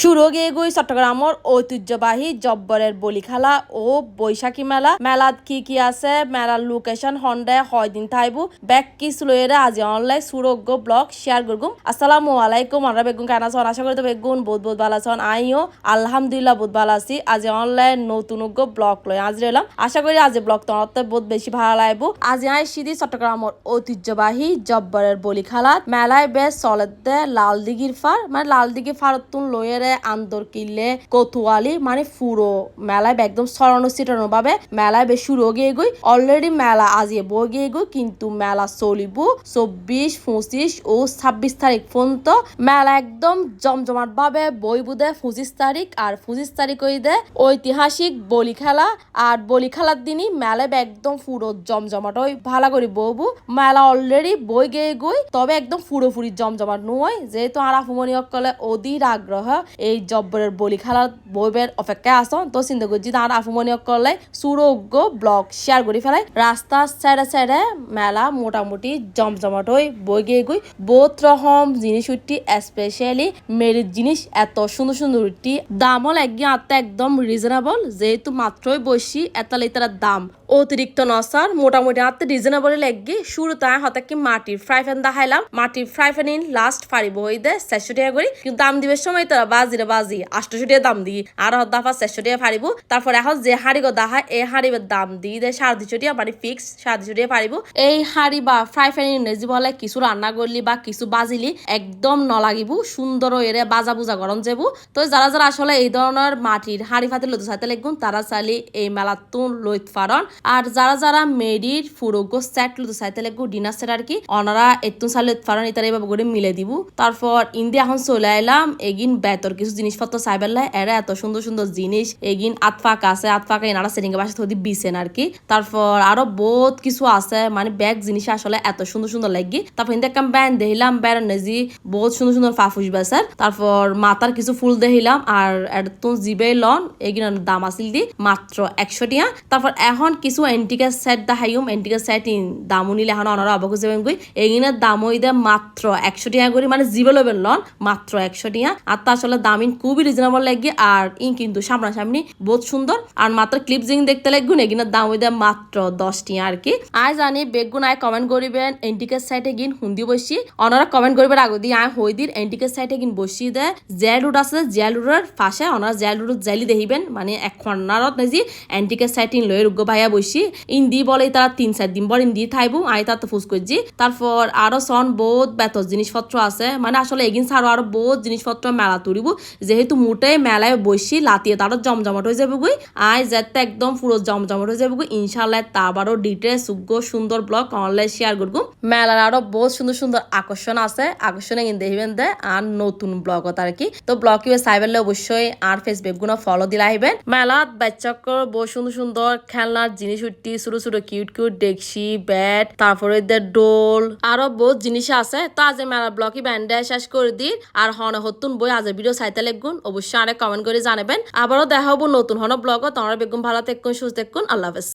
সুরগে গই চট্টগ্রামর ঐতিহ্যবাহী জব্বরের বলি খেলা ও বৈশাখী মেলা। মেলাত কি কি আছে? মেলার লোকেশন হন্ডে হয় দিন থাইবু ব্যাক কি স্লোয়েরে আজি অনলাইন সুরগ্য ব্লগ শেয়ার করগুম আসসালামু আলাইকুম আমরা বেগুন কেনা আছেন আশা করি তো বেগুন বহুত বহুত ভালো আছেন। আইও, আলহামদুলিল্লাহ বহুত ভালো আছি। আজি অনলাইন নতুন ব্লগ লই আজ রইলাম আশা করি আজি ব্লগ তোমার বহুত বেশি ভালো লাগবো আজি আই সিদি চট্টগ্রামর ঐতিহ্যবাহী জব্বরের বলি খেলাত মেলায় বেশ চলেত দে লাল দিঘির ফার মানে লাল দিঘির ফারতুন লইয়ের আন্দর কিল্লে কতুয়ালি মানে পুরো মেলায় একদম সরানো সিটানো ভাবে মেলায় বেশ শুরু গিয়ে গই। অলরেডি মেলা আজিয়ে বই গিয়ে গই, কিন্তু মেলা চলিব চব্বিশ, পঁচিশ ও ছাব্বিশ তারিখ পর্যন্ত। মেলা একদম জমজমাট ভাবে বই বুদে পঁচিশ তারিখ, আর পঁচিশ তারিখ ওই দে ঐতিহাসিক বলি খেলা। আর বলি খেলার দিনই মেলা একদম পুরো জমজমাট ওই ভালো করে বউবু মেলা অলরেডি বই গিয়ে গই, তবে একদম পুরোপুরি জমজমাট নয়, যেহেতু আর আফুমনি অকলে অধীর আগ্রহ। এই জব্বরের বলি খেলার বইবের অপেক্ষায় আসন তো চিন্তা করছি আর আফুমনি অকলে সুরোগ্য ব্লগ শেয়ার করে ফেলাই রাস্তার সাইডে সাইডে মেলা মোটামুটি জমজমাট হই বই গিয়ে গই বহুত রকম জিনিস উঠি স্পেশালি মেরিট জিনিস এত সুন্দর সুন্দর উঠি। দামও লাগিয়ে আত্মা একদম রিজনেবল যেহেতু মাত্রই বসি এত লিটার দাম। অতিরিক্ত নসার মোটামুটি আত্মা রিজনেবল লাগি শুরু তাই হতে কি মাটির ফ্রাই প্যান দেখাইলাম। মাটির ফ্রাই প্যান লাস্ট ফারিব হই দে চারশো টাকা করি কিন্তু দাম দিবের সময় তারা বাজি রে বাজি আটশো টাকা দাম দিই আর হত দাফা চারশো টাকা ফারিব তারপর এখন যে হাড়ি গো দাহা এই হাড়িবের দাম দে সাড়ে দুশো টাকা মানে ফিক্স সাড়ে দুশো টাকা পারিব এই হাড়ি বা ফ্রাই প্যান ইংরেজি বলে কিছু রান্না করলি বা কিছু বাজিলি, একদম নলাগিব, সুন্দর এরে বাজা বুজা গরম যাব তো যারা যারা আসলে এই ধরনের মাটির হাড়ি ফাতে লইতে চাইতে লাগুন তারা চাইলে এই মেলাতুন লইত পারন। আর যারা যারা মেডির ফুরোগো সেট লইতে চাইতে লাগবো ডিনার সেট আর কি ওনারা এতুন চাইলে লইতে পারন, ইতারা এভাবে করে মিলে দিব। তারপর ইন্ডিয়া এখন চলে আইলাম, এগিন বেতর কিছু জিনিসপত্র চাইবেলাই এরা এত সুন্দর সুন্দর জিনিস, এগিন আতফাক আছে, আতফাকা এনারা সেটিং বাসা থদি বিছেন আর কি তারপর আরও বহুত কিছু আছে মানে ব্যাগ জিনিস আসলে এত সুন্দর সুন্দর লাগি। তারপর ইন্দে একটা ব্যান্ড দেখিলাম ব্যান্ড নেজি বহুত সুন্দর সুন্দর ফাফুস বেসার তারপর মাথার কিছু ফুল দেখিলাম, আর একদম জিবে লন, এগিন দাম আসিল দি, মাত্র একশো টিয়া। তারপর এখন কিছু এন্টিকা সেট দেখাইম এন্টিকা সেট দামও নিলে এখন অনারা অবক যাবেন গই এগিনের দামও দে মাত্র একশো টিয়া করে মানে জিবে লবেন লন, মাত্র একশো টিয়া। আর তা আসলে দাম ইন খুবই রিজনেবল লাগে, আর ইন কিন্তু সামনাসামনি বহুত সুন্দর। আর মাত্র ক্লিপ জিং দেখতে লাগবেন এগিনের দাম ওই দেয় মাত্র দশটি আর কি আয় জানি বেগুন আয় কমেন্ট করিবেন এন্টিকের সাইটে গিন হুন্দি বসি। অনারা কমেন্ট করিবেন আগে দিয়ে আয় হই দিন এন্টিকের সাইটে গিন বসি দে। জেল রুট আছে, জেল রুটের পাশে অনারা জেল রুট জালি দেখিবেন মানে এক খন্নারত নেজি এন্টিকের সাইট ইন লয়ে রুগ্য ভাইয়া বসি। ইন দি বলে তারা তিন চার দিন পর ইন দি থাইবো আই তার তো ফুস করছি। তারপর আরও সন বহুত বেতর জিনিসপত্র আছে মানে আসলে এগিন ছাড়ো আরও বহুত জিনিসপত্র মেলা তুলিব যেহেতু মোটে মেলায় বসি লাতিয়ে তারও জমজমাট হয়ে যাবে গুই। আই যেতে একদম পুরো জমজমাট হয়ে যাবে গুই। ইনশাল্লাহ তারবারও ডিটেলস সুগ্য সুন্দর ব্লগ অনলাইন শেয়ার করব। মেলার আরও বহুত সুন্দর সুন্দর আকর্ষণ আছে। আকর্ষণে কিন্তু দেখিবেন দে আর নতুন ব্লগ আর কি তো ব্লগ কীভাবে অবশ্যই আর ফেসবুকগুলো ফলো দিলে আহিবেন। মেলাত বাচ্চাকর বহু সুন্দর সুন্দর খেলনার জিনিস উঠি ছোট ছোট কিউট কিউট ডেকসি ব্যাট তারপরে ডোল আরও বহুত জিনিস আছে। তো আজ মেলা ব্লগই ব্যান্ডে শেষ করে দিই আর হন হতুন বই আজের ভিডিও চাইতে লাগগুন অবশ্যই আরে কমেন্ট করে জানাবেন। আবারও দেখা হব নতুন হন ব্লগও তোমরা বেগুন ভালো থাকুন সুস্থ থাকুন আল্লাহ হাফেজ।